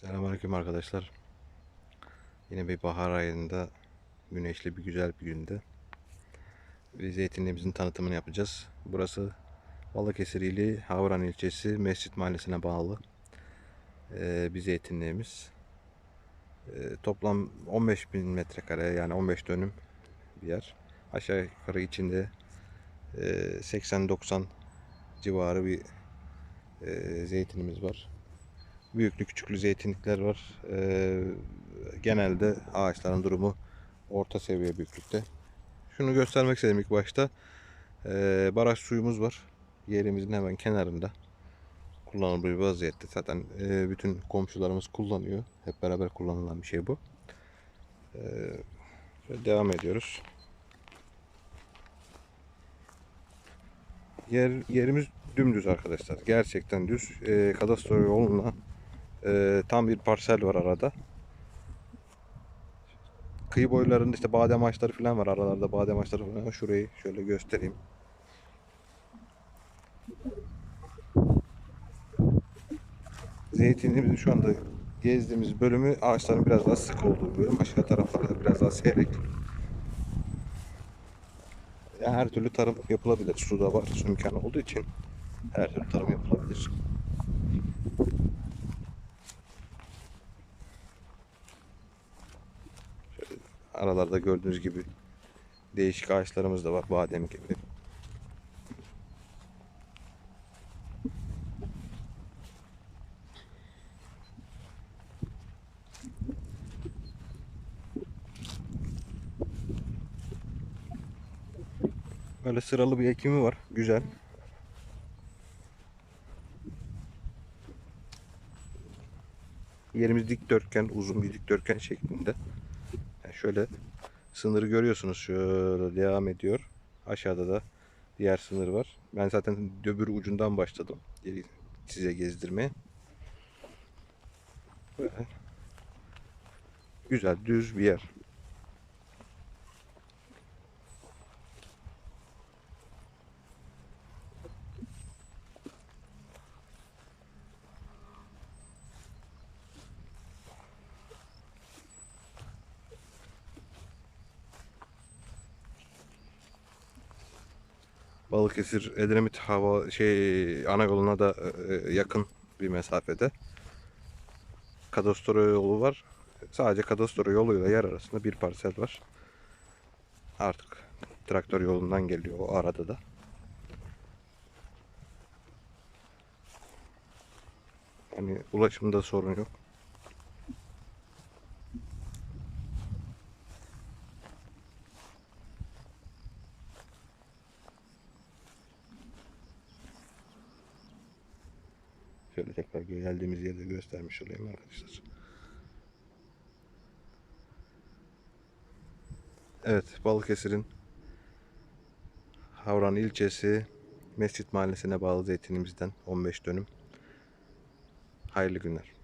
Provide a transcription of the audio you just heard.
Selamünaleyküm arkadaşlar. Yine bir bahar ayında güneşli bir güzel bir günde zeytinliğimizin tanıtımını yapacağız. Burası Balıkesir Havran ilçesi Mescit Mahallesi'ne bağlı ee, bir zeytinliğimiz. Ee, toplam 15 bin metrekare yani 15 dönüm bir yer. Aşağı yukarı içinde e, 80-90 civarı bir e, zeytinimiz var büyüklü küçüklü zeytinlikler var. Ee, genelde ağaçların durumu orta seviye büyüklükte. Şunu göstermek istedim ilk başta. Ee, baraj suyumuz var. Yerimizin hemen kenarında. Kullanılır bir vaziyette. Zaten e, bütün komşularımız kullanıyor. Hep beraber kullanılan bir şey bu. Ee, devam ediyoruz. Yer, yerimiz dümdüz arkadaşlar. Gerçekten düz. E, kadastro yoluna e, tam bir parsel var arada. Kıyı boylarında işte badem ağaçları falan var. Aralarda badem ağaçları falan. Şurayı şöyle göstereyim. Zeytinliğimizin şu anda gezdiğimiz bölümü ağaçların biraz daha sık olduğu bölüm. Aşağı taraflarda biraz daha seyrek. Yani her türlü tarım yapılabilir. Su da var, su imkanı olduğu için her türlü tarım yapılabilir. Aralarda gördüğünüz gibi değişik ağaçlarımız da var, badem gibi. Böyle sıralı bir ekimi var. Güzel. Yerimiz dikdörtgen, uzun bir dikdörtgen şeklinde. Şöyle sınırı görüyorsunuz. Şöyle devam ediyor. Aşağıda da diğer sınır var. Ben zaten öbür ucundan başladım. Size gezdirmeye. Güzel, düz bir yer. Balıkesir Edremit hava şey ana yoluna da e, yakın bir mesafede. Kadastro yolu var. Sadece kadastro yoluyla yer arasında bir parsel var. Artık traktör yolundan geliyor o arada da. Yani ulaşımda sorun yok. Şöyle tekrar geldiğimiz yerde göstermiş olayım arkadaşlar. Evet, Balıkesir'in Havran ilçesi Mescit Mahallesi'ne bağlı zeytinimizden 15 dönüm. Hayırlı günler.